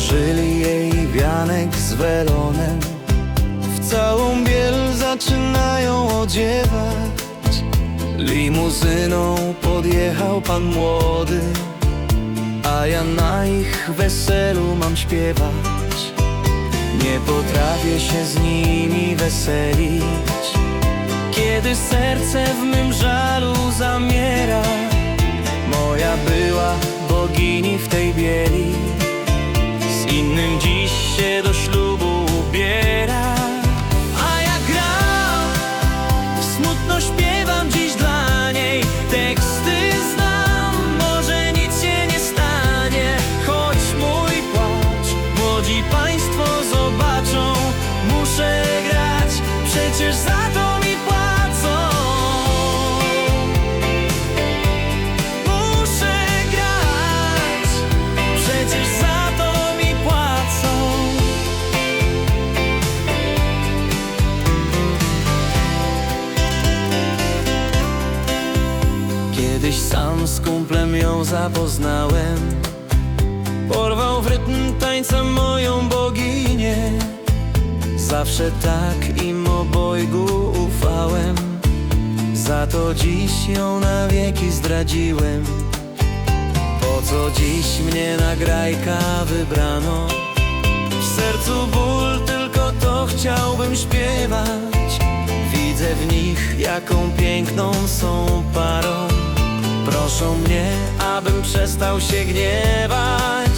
Ułożyli jej wianek z welonem. W całą biel zaczynają odziewać. Limuzyną podjechał pan młody A ja na ich weselu mam śpiewać. Nie potrafię się z nimi weselić. Kiedy serce w mym żalu zamiera Moja była ти Kiedyś sam z kumplem ją zapoznałem. Porwał w rytm tańca moją boginię. Zawsze tak im obojgu ufałem. Za to dziś ją na wieki zdradziłem. Po co dziś mnie na grajka wybrano? W sercu ból, tylko to chciałbym śpiewać. Widzę w nich, jaką piękną są Proszą mnie, abym przestał się gniewać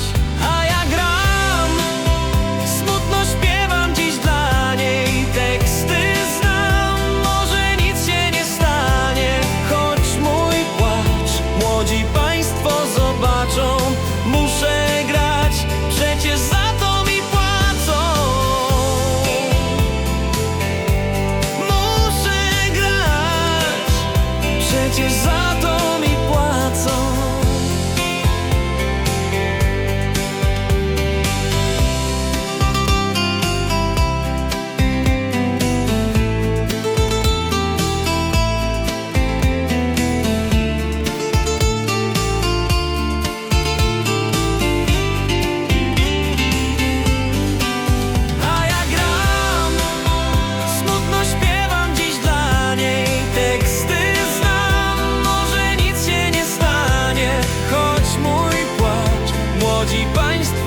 szkodzi państwu.